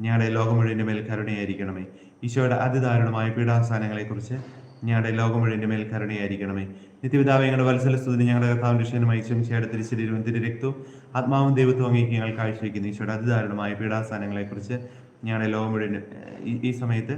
ഞങ്ങളുടെ ലോകം മുഴുവന്റെ മേൽ കരുണയായിരിക്കണമേ. ഈശോയുടെ അതിദാരുണമായ പീഡാസ്ഥാനങ്ങളെക്കുറിച്ച് ഞങ്ങളുടെ ലോകം മുഴുവന്റെ മേൽ കരുണയായിരിക്കണമേ. നിത്യപിതാവ് ഞങ്ങളുടെ വത്സല സ്തുതി ഞങ്ങളുടെ കർത്താവിന്റെ വിഷയമായി ശംശയുടെ തിരി തിരുരക്തവും ആത്മാവും ദൈവത്വം അങ്ങേക്ക് ഞങ്ങൾ കാഴ്ചവെക്കുന്നു. ഈശോയുടെ അതിദാരുണമായ പീഡാസ്ഥാനങ്ങളെക്കുറിച്ച് ഞങ്ങളുടെ ലോകം മുഴുവൻ ഈ സമയത്ത്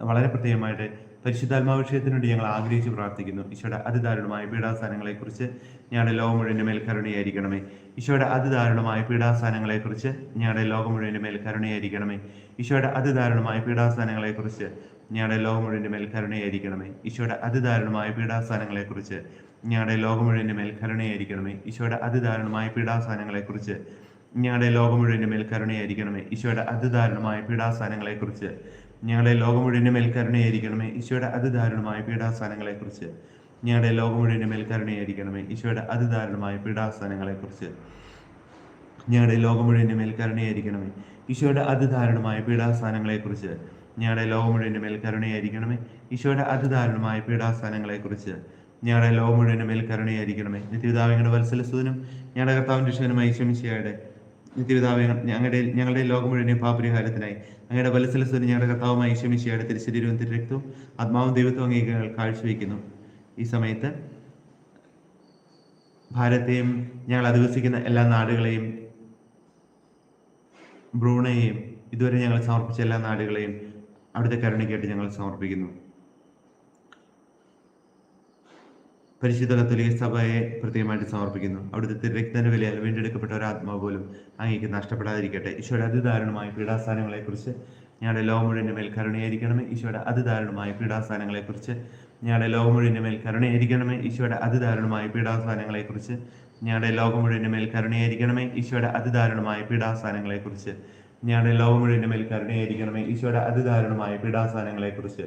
വളരെ പ്രത്യേകമായിട്ട് പരിശുദ്ധാത്മാ വിഷയത്തിന് വേണ്ടി ഞങ്ങൾ ആഗ്രഹിച്ച് പ്രാർത്ഥിക്കുന്നു. ഈശോയുടെ അതിദാരുണമായ പീഡാസ്ഥാനങ്ങളെക്കുറിച്ച് ഞങ്ങളുടെ ലോകം മുഴുവന്റെ മേൽ കരുണയായിരിക്കണമേ. ഈശോയുടെ അതിദാരുണമായ പീഡാസ്ഥാനങ്ങളെക്കുറിച്ച് ഞങ്ങളുടെ ലോകം മുഴുവന്റെ മേൽ കരുണയായിരിക്കണമേ. ഈശോയുടെ അതിദാരുണമായ പീഡാസ്ഥാനങ്ങളെക്കുറിച്ച് ഞങ്ങളുടെ ലോകം മുഴുവന്റെ മേൽ കരുണയായിരിക്കണമേ. ഈശോയുടെ അതിദാരുണമായ പീഡാസ്ഥാനങ്ങളെക്കുറിച്ച് ഞങ്ങളുടെ ലോകം മുഴുവന്റെ മേൽ കരുണയായിരിക്കണമേ. ഈശോയുടെ അതിദാരുണമായ പീഡാസ്ഥാനങ്ങളെക്കുറിച്ച് ഞങ്ങളുടെ ലോകം മുഴുവന്റെ മേൽ കരുണയായിരിക്കണമേ. ഈശോയുടെ അതിദാരുണമായ പീഡാസ്ഥാനങ്ങളെക്കുറിച്ച് ഞങ്ങളുടെ ലോകം മുഴുവന്റെ മേൽ കരുണയായിരിക്കണമേ. ഈശോയുടെ അതിദാരുണമായ പീഡാസ്ഥാനങ്ങളെക്കുറിച്ച് ഞങ്ങളുടെ ലോകം മുഴുവന്റെ മേൽ കരുണയായിരിക്കണമേ. ഈശോയുടെ അതിദാരുണമായ പീഡാസ്ഥാനങ്ങളെക്കുറിച്ച് ഞങ്ങളുടെ ലോകം മുഴുവന്റെ മേൽ കരുണയായിരിക്കണമേ. ഈശോയുടെ അതിദാരുണമായ പീഡാസ്ഥാനങ്ങളെക്കുറിച്ച് ഞങ്ങളുടെ ലോകം മുഴുവന്റെ മേൽ കരുണയായിരിക്കണമേ. ഈശോയുടെ അതിദാരുണമായ പീഡാസ്ഥാനങ്ങളെക്കുറിച്ച് ഞങ്ങളുടെ ലോകം മുഴുവന്റെ മേൽ നിത്യപിതാവിങ്ങളുടെ വത്സലസ്തുതനും ഞങ്ങളുടെ കർത്താവിന്റെ രക്ഷകനുമായി ശമിശയുടെ നിത്യപിതാവിങ്ങൾ ഞങ്ങളുടെ ഞങ്ങളുടെ ലോകം മുഴുവൻ പാപരിഹാരത്തിനായി അങ്ങയുടെ വത്സലസ്തുതനും ഞങ്ങളുടെ കർത്താവുമായി ഈശ്വമിശിയുടെ തിരുശരീരവും തിരുരക്തവും ആത്മാവും ദൈവത്വം അംഗീകാരങ്ങൾ കാഴ്ചവെക്കുന്നു ഈ സമയത്ത് ഭാരതത്തെയും ഞങ്ങൾ അധിവസിക്കുന്ന എല്ലാ നാടുകളെയും ബ്രൂണയെയും ഇതുവരെ ഞങ്ങൾ സമർപ്പിച്ച എല്ലാ നാടുകളെയും അവിടുത്തെ കരുണയ്ക്കായിട്ട് ഞങ്ങൾ സമർപ്പിക്കുന്നു. പരിശുദ്ധ കത്തോലിക സഭയെ പ്രത്യേകമായിട്ട് സമർപ്പിക്കുന്നു. അവിടുത്തെ രക്തന്റെ വിലയാൽ വീണ്ടെടുക്കപ്പെട്ട ഒരു ആത്മാവ് പോലും അങ്ങേക്ക് നഷ്ടപ്പെടാതിരിക്കട്ടെ. ഈശോയുടെ അതിദാരുണമായ പീഡാസ്ഥാനങ്ങളെക്കുറിച്ച് ഞങ്ങളുടെ ലോകം മുഴുവന്റെ മേൽ കരുണയായിരിക്കണമേ. ഈശോയുടെ അതിദാരുണമായ പീഡാസ്ഥാനങ്ങളെക്കുറിച്ച് ഞങ്ങളുടെ ലോകം മുഴുവന്റെ മേൽ കരുണയായിരിക്കണമേ. ഈശോയുടെ അതിദാരുണമായ പീഡാസ്ഥാനങ്ങളെക്കുറിച്ച് ഞങ്ങളുടെ ലോകം മുഴുവന്റെ മേൽ കരുണയായിരിക്കണമേ. ഈശോയുടെ അതിദാരുണമായ പീഡാസ്ഥാനങ്ങളെക്കുറിച്ച് ഞങ്ങളുടെ ലോകം മുഴുവന്റെ മേൽ കരുണയായിരിക്കണമേ. ഈശോയുടെ അതിദാരുണമായ പീഡാസ്ഥാനങ്ങളെക്കുറിച്ച്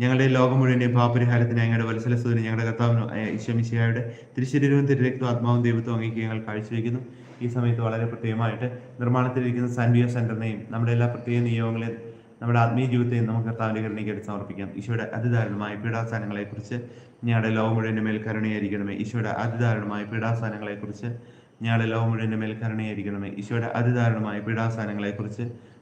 ഞങ്ങളുടെ ലോകം മുഴുവനെയും പാപരിഹാരത്തിന് ഞങ്ങളുടെ വത്സലസ്തുതിന് ഞങ്ങളുടെ കർത്താവിനും ഈശ്വമിശിയായുടെ തിരുശരീരവും തിരുരക്തവും ആത്മാവും ദൈവത്വം അങ്ങേക്ക് ഞങ്ങൾ കാഴ്ചവെക്കുന്നു. ഈ സമയത്ത് വളരെ പ്രത്യേകമായിട്ട് നിർമ്മാണത്തിലിരിക്കുന്ന സാൻവിയോ സെന്ററിനെയും നമ്മുടെ എല്ലാ പ്രത്യേക നിയോഗങ്ങളെയും നമ്മുടെ ആത്മീയ ജീവിതത്തെയും നമുക്ക് കർത്താവിന്റെ കരുണയ്ക്കായിട്ട് സമർപ്പിക്കാം. ഈശോയുടെ അതിദാരുണമായ പീഡാസ്ഥാനങ്ങളെക്കുറിച്ച് ഞങ്ങളുടെ ലോകം മുഴുവന്റെ മേൽ കരുണയായിരിക്കണമേ. ഈശോയുടെ അതിദാരുണമായ പീഡാസ്ഥാനങ്ങളെക്കുറിച്ച് ഞങ്ങളുടെ ലോകം മുഴുവന്റെ മേൽ കരുണയായിരിക്കണമേ. ഈശോയുടെ അതിദാരുണമായ പീഡാസ്ഥാനങ്ങളെക്കുറിച്ച്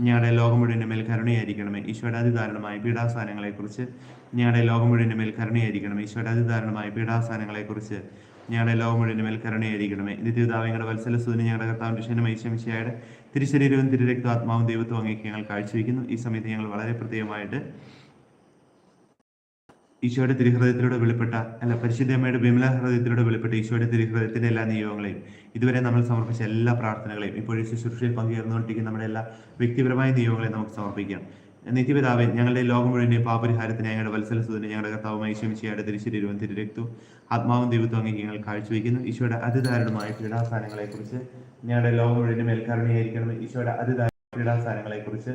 ഞങ്ങളുടെ ലോകം മുഴുവന്റെ മേൽ കരുണയായിരിക്കണമേ. ഈശോയുടെ അതിദാരുണമായ പീഡാസ്ഥാനങ്ങളെക്കുറിച്ച് ഞങ്ങളുടെ ലോകം മുഴുവന്റെ മേൽ കരുണയായിരിക്കണമേ. ഈശോയുടെ അതിദാരുണമായ പീഡാസ്ഥാനങ്ങളെക്കുറിച്ച് ഞങ്ങളുടെ ലോകം മുഴുവന്റെ മേൽ കരുണയായിരിക്കണമേ. നിത്യപിതാവിങ്ങളുടെ വത്സല സൂര്യൻ ഞങ്ങളുടെ കർത്താവ് ക്ഷണമായി ശമിശയുടെ തിരുശരീരവും തിരുരക്ത ആത്മാവും ദൈവത്വം അങ്ങേക്ക് ഞങ്ങൾ കാഴ്ചവെക്കുന്നു. ഈ സമയത്ത് ഞങ്ങൾ വളരെ പ്രത്യേകമായിട്ട് ഈശോയുടെ തിരുഹൃദയത്തിലൂടെ വെളിപ്പെട്ട അല്ല പരിശുദ്ധ അമ്മയുടെ വിമല ഹൃദയത്തിലൂടെ വെളിപ്പെട്ട ഈശോയുടെ തിരുഹൃദയത്തിന്റെ എല്ലാ നിയോഗങ്ങളെയും ഇതുവരെ നമ്മൾ സമർപ്പിച്ച എല്ലാ പ്രാർത്ഥനകളെയും ഇപ്പോഴും ശുശ്രൂഷയിൽ പങ്കുചേർന്നുകൊണ്ടിരിക്കുന്ന നമ്മുടെ എല്ലാ വ്യക്തിപരമായ നിയോഗങ്ങളെയും നമുക്ക് സമർപ്പിക്കാം. നിത്യപിതാവെ ഞങ്ങളുടെ ലോകം മുഴുവനെ പാപരിഹാരത്തിന് ഞങ്ങളുടെ വത്സലസുദിനെ ഞങ്ങളുടെ കർത്താവുമായി ശമിച്ചയുടെ തിരിശരീരവും തിരുരക്തവും ആത്മാവും ദൈവത്വം അങ്ങനെ ഞങ്ങൾ കാഴ്ചവെക്കുന്നു ഈശോയുടെ അതിദാരുണമായ പീഡാസ്ഥാനങ്ങളെ കുറിച്ച് ഞങ്ങളുടെ ലോകം മുഴുവനും മേൽക്കാരണിയായിരിക്കണം ഈശോയുടെ അതിദാരുണ പീഡാസ്ഥാനങ്ങളെ കുറിച്ച്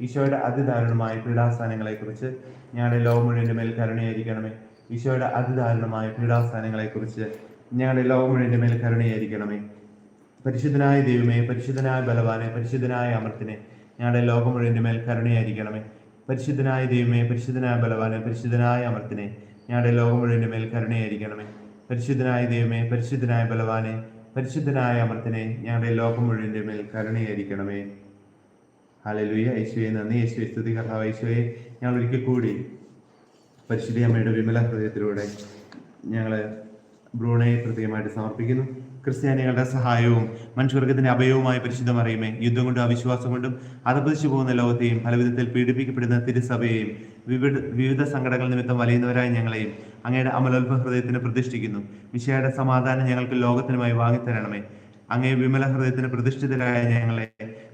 ഈശോയുടെ അതിദാരുണമായ പീഡാസ്ഥാനങ്ങളെ കുറിച്ച് ഞങ്ങളുടെ ലോകമുഴുവന്റെ മേൽ കരുണയായിരിക്കണമേ. ഈശോയുടെ അതിദാരുണമായ പീഡാസ്ഥാനങ്ങളെ കുറിച്ച് ഞങ്ങളുടെ ലോകമുഴുവന്റെ മേൽ കരുണയായിരിക്കണമേ. പരിശുദ്ധനായ ദൈവമേ പരിശുദ്ധനായ ബലവാനെ പരിശുദ്ധനായ അമർത്തിനെ ഞങ്ങളുടെ ലോകം മേൽ കരുണയായിരിക്കണമേ. പരിശുദ്ധനായ ദൈവമേ പരിശുദ്ധനായ ബലവാനെ പരിശുദ്ധനായ അമർത്തിനെ ഞങ്ങളുടെ ലോകം മേൽ കരുണയായിരിക്കണമേ. പരിശുദ്ധനായ ദൈവമേ പരിശുദ്ധനായ ബലവാനെ പരിശുദ്ധനായ അമർത്തിനെ ഞങ്ങളുടെ ലോകം മേൽ കരുണയായിരിക്കണമേ. ഹാലലുയ യേശുവെ നന്ദി. യേശുവെ സ്തുതി കർത്താവ് യേശുവെ. ഞങ്ങൾ ഒരിക്കൽ കൂടി പരിശുദ്ധി അമ്മയുടെ വിമല ഹൃദയത്തിലൂടെ ഞങ്ങൾ ബ്രൂണയെ പ്രത്യേകമായിട്ട് സമർപ്പിക്കുന്നു. ക്രിസ്ത്യാനികളുടെ സഹായവും മനുഷ്യവർഗത്തിന്റെ അഭയവുമായ പരിശുദ്ധം അറിയുമേ യുദ്ധം കൊണ്ടും അവിശ്വാസം കൊണ്ടും അതപതിച്ചു പോകുന്ന ലോകത്തെയും പലവിധത്തിൽ പീഡിപ്പിക്കപ്പെടുന്ന തിരുസഭയെയും വിവിധ വിവിധ സങ്കടങ്ങൾ നിമിത്തം വലയുന്നവരായ ഞങ്ങളെയും അങ്ങയുടെ അമലോത്ഭ ഹൃദയത്തിന് പ്രതിഷ്ഠിക്കുന്നു. വിശയുടെ സമാധാനം ഞങ്ങൾക്ക് ലോകത്തിനുമായി വാങ്ങിത്തരണമേ. അങ്ങേ വിമല ഹൃദയത്തിന് പ്രതിഷ്ഠിതരായ ഞങ്ങളെ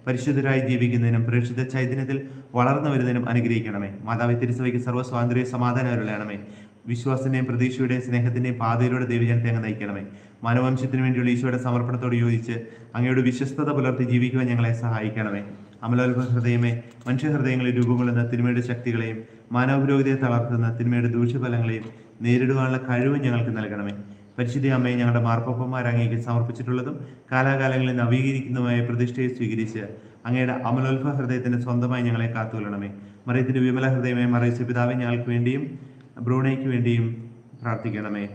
പരിശുദ്ധരായി ജീവിക്കുന്നതിനും പ്രേക്ഷിത ചൈതന്യത്തിൽ വളർന്നു വരുന്നതിനും അനുഗ്രഹിക്കണമേ. മാതാവി തിരുസഭയ്ക്ക് സർവസ്വാതന്ത്ര്യ സമാധാനം അരുളയണമേ വിശ്വാസത്തിന്റെയും പ്രതീക്ഷയുടെയും സ്നേഹത്തിന്റെയും പാതയിലൂടെ ദൈവജനത്തെ അങ്ങ് നയിക്കണമേ. മാനവംശത്തിന് വേണ്ടിയുള്ള ഈശോയുടെ സമർപ്പണത്തോട് യോജിച്ച് അങ്ങയുടെ വിശ്വസ്തത പുലർത്തി ജീവിക്കുവാൻ ഞങ്ങളെ സഹായിക്കണമേ. അമലോത്ഭ ഹൃദയമേ മനുഷ്യഹൃദയങ്ങളിൽ രൂപം കൊള്ളുന്ന തിന്മയുടെ ശക്തികളെയും മാനവപുരോഗതിയെ തളർത്തുന്ന തിന്മയുടെ ദൂഷ്യഫലങ്ങളെയും നേരിടുവാനുള്ള കഴിവ് ഞങ്ങൾക്ക് നൽകണമേ. പരിശുദ്ധ അമ്മയെ ഞങ്ങളുടെ മാർപ്പപ്പന്മാർ അങ്ങേക്ക് സമർപ്പിച്ചിട്ടുള്ളതും കാലാകാലങ്ങളിൽ നവീകരിക്കുന്നതുമായ പ്രതിഷ്ഠയെ സ്വീകരിച്ച് അങ്ങയുടെ അമലോത്ഭ ഹൃദയത്തിന്റെ സ്വന്തമായി ഞങ്ങളെ കാത്തുകൊള്ളണമേ. മറിയത്തിന്റെ വിമല ഹൃദയമേ മറിയ പിതാവെ ഞങ്ങൾക്ക് വേണ്ടിയും ബ്രൂണയ്ക്ക് വേണ്ടിയും പ്രാർത്ഥിക്കണമേ.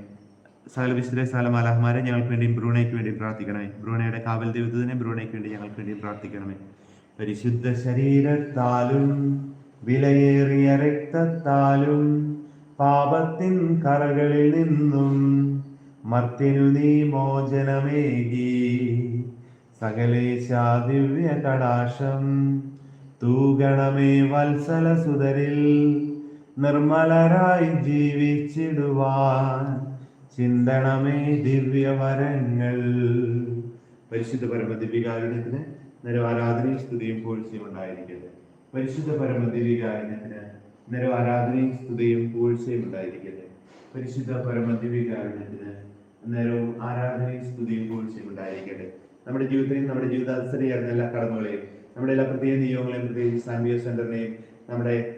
സകല വിശുദ്ധ സകല മാലാഹമാരെ ഞങ്ങൾക്ക് വേണ്ടിയും ബ്രൂണയ്ക്ക് വേണ്ടിയും പ്രാർത്ഥിക്കണമേ. ബ്രൂണയുടെ കാവൽ ദൈവത്തിനെ ബ്രൂണയ്ക്ക് വേണ്ടി ഞങ്ങൾക്ക് വേണ്ടിയും പ്രാർത്ഥിക്കണമേ. പരിശുദ്ധ ശരീരത്താലും വിലയേറിയ രക്തത്താലും പാപത്തിൻ കറകളിൽ നിന്നും മർത്തിനു നീ മോചനമേകി സകലേശ ദിവ്യ കടാശം തൂഗണമേ വത്സല സുതരിൽ നിർമ്മലരായി ജീവിച്ചിടുവാൻ ചിന്തണമേ ദിവ്യവരങ്ങൾ. പരിശുദ്ധ പരമ ദിവ്യകാരുണ്യത്തിന് നിരവ് ആരാധനയും സ്തുതിയും പൂഴ്ചയും ഉണ്ടായിരിക്കട്ടെ പരിശുദ്ധ പരമ ദിവ്യകാരുണ്യത്തിന് നിരവ് ആരാധനയും സ്തുതിയും പൂഴ്ചയും ഉണ്ടായിരിക്കട്ടെ പരിശുദ്ധ പരമ ദിവ്യകാരുണ്യത്തിന് നേരവും ആരാധനയും സ്തുതിയും പൂഴ്ചയും ഉണ്ടായിരിക്കട്ടെ. നമ്മുടെ ജീവിതത്തെയും നമ്മുടെ ജീവിത ജീവിതാവസ്ഥയെയും എല്ലാ കടമകളെയും നമ്മുടെ എല്ലാ പ്രത്യേക നിയമങ്ങളെയും പ്രത്യേകിച്ച് സാമ്പിയ സെന്ററിനെയും നമ്മുടെ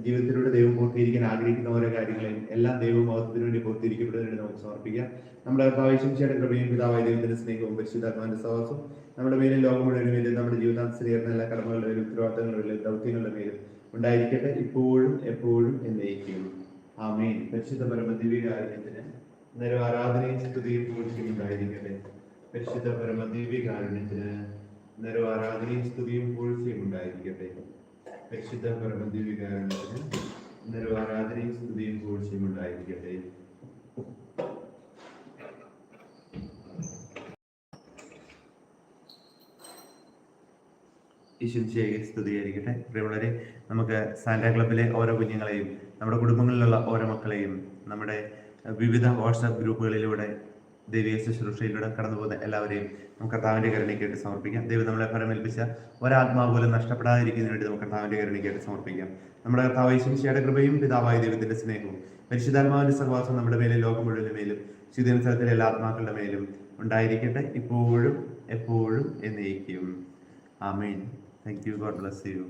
ജീവിതത്തിലൂടെ ദൈവം പൂർത്തീകരിക്കാൻ ആഗ്രഹിക്കുന്ന ഓരോ കാര്യങ്ങളെയും എല്ലാം ദൈവമഹത്വത്തിന് വേണ്ടി പൂർത്തീകരിക്കപ്പെടുന്നതിന് വേണ്ടി നമുക്ക് സമർപ്പിക്കാം. നമ്മുടെ കർത്താവിശംശയുടെ കൃപയും പിതാവായ ദൈവത്തിന്റെ സ്നേഹവും പരിശുദ്ധാത്മാന്റെ സഹവാസവും നമ്മുടെ മേലും ലോകം മുഴുവനും മേലും നമ്മുടെ ജീവിതാനുസരിക്കുന്ന എല്ലാ കടമകളുടെ മേലും ഉത്തരവാദിത്തങ്ങളുടെ മേലും ദൗത്യങ്ങളുടെ മേലും ഉണ്ടായിരിക്കട്ടെ. ഇപ്പോഴും എപ്പോഴും എന്നേക്കും. ആമേൻ. പരിശുദ്ധ പരമ ദിവ്യകാരുണ്യത്തിന് നേരം ആരാധനയും സ്തുതിയും പൂഴ്ചയും ഉണ്ടായിരിക്കട്ടെ. പരിശുദ്ധ പരമദേവി ദിവ്യകാരുണ്യത്തിന് നേരം ആരാധനയും സ്തുതിയും പൂഴ്ചയും ഉണ്ടായിരിക്കട്ടെ. പരിശുദ്ധ പരമദേവി ദിവ്യകാരുണ്യത്തിന് നേരം ആരാധനയും സ്തുതിയും പൂഴ്ചയും ഉണ്ടായിരിക്കട്ടെ. ഈശ്വരിച്ചേക്ക് സ്തുതിയായിരിക്കട്ടെ. പ്രിയമുള്ളവരെ നമുക്ക് സാന്റാ ക്ലബിലെ ഓരോ കുഞ്ഞുങ്ങളെയും നമ്മുടെ കുടുംബങ്ങളിലുള്ള ഓരോ മക്കളെയും നമ്മുടെ വിവിധ വാട്സാപ്പ് ഗ്രൂപ്പുകളിലൂടെ ദൈവീയ ശുശ്രൂഷയിലൂടെ കടന്നു പോകുന്ന എല്ലാവരെയും നമുക്ക് കർത്താവിന്റെ കരുണയ്ക്കായിട്ട് സമർപ്പിക്കാം. ദൈവം നമ്മളെ ഫലമേൽപ്പിച്ച ഒരാത്മാവ് പോലും നഷ്ടപ്പെടാതിരിക്കുന്നതിന് വേണ്ടി നമുക്ക് കർത്താവിന്റെ കരുണയ്ക്കായിട്ട് സമർപ്പിക്കാം. നമ്മുടെ കർത്താവ് ഈശ്വരിച്ചയുടെ കൃപയും പിതാവായ ദൈവത്തിന്റെ സ്നേഹവും പരിശുദ്ധാത്മാവിന്റെ സഹവാസം നമ്മുടെ മേലും ലോകം മുഴുവൻ മേലും ശുദ്ധീന സ്ഥലത്തിലെ എല്ലാ ആത്മാക്കളുടെ മേലും ഉണ്ടായിരിക്കട്ടെ. ഇപ്പോഴും എപ്പോഴും എന്നേക്കും. ആമേൻ. Thank you God bless you